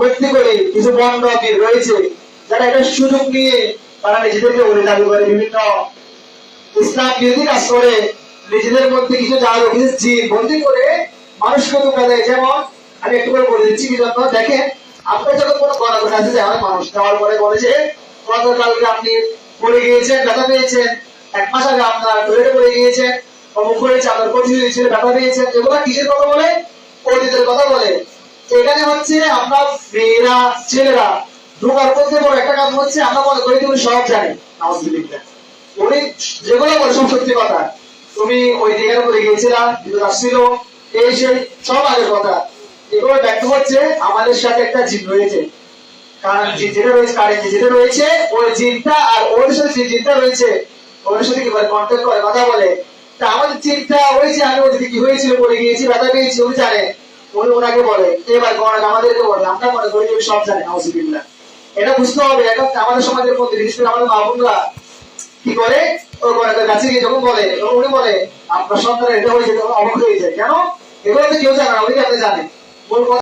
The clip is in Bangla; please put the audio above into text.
ব্যক্তি করে কিছু বীর রয়েছে যারা এটা সুযোগ নিয়ে তারা নিজেদেরকে বলে দাবি করে, বিভিন্ন ইসলাম বিরোধী কাজ করে, নিজেদের মধ্যে কিছু জাল কিছু জিন বন্দি করে মানুষকে ধোকা দেয়। যেমন, আমি একটু করে বলে দিচ্ছি কি জন্য দেখেন, আপনার যখন কোনো গণনা কাছে যায় অনেক মানুষ যাওয়ার পরে বলে যে, গতকালকে আপনি পড়ে গিয়েছেন, ব্যথা পেয়েছেন, এক মাস আগে আপনার টয়লেটে পড়ে গিয়েছেন, অমুক হয়েছে আপনার কঠিন হয়েছিল ব্যথা পেয়েছেন, এগুলো কিসের কথা বলে? অতীতের কথা বলে। এখানে হচ্ছে আমরা মেয়েরা, ছেলেরা ঢোকার মধ্যে বড় একটা কাজ হচ্ছে, আমরা মনে করি তুমি সব জানি। উনি যেগুলো বলে, সব সত্যি কথা। তুমি ওই জায়গায় পড়ে গিয়েছিলা বিদ্যুৎ আসছিল, এই সেই সব আগের কথা। এগুলো ব্যক্ত হচ্ছে, আমাদের সাথে একটা জিন রয়েছে। কারণ যে যেটা রয়েছে কারেন্ট যেটা রয়েছে, ওই জিনটা আর ওর সাথে যে জিনটা রয়েছে, ওর সাথে কি বলে কন্ট্যাক্ট করে, কথা বলে। তা আমাদের চিন্তা ওই যে আমি ওদিকে কি হয়েছিল পড়ে গিয়েছি, ব্যথা পেয়েছি, উনি জানে। উনি ওনাকে বলে এবার গণক আমাদেরকে বলে, আমরা মনে করি যে সব জানে নাউজিবিল্লা এটা বুঝতে হবে, এটা আমাদের সমাজের মধ্যে বিশেষ করে আমাদের মা বোনরা কি করে? ওই গণকের কাছে গিয়ে যখন বলে উনি বলে, আপনার সন্তানের এটা হয়েছে, তখন অবাক হয়ে যায় কেন? এগুলো তো কেউ জানে না, উনি আপনি জানেন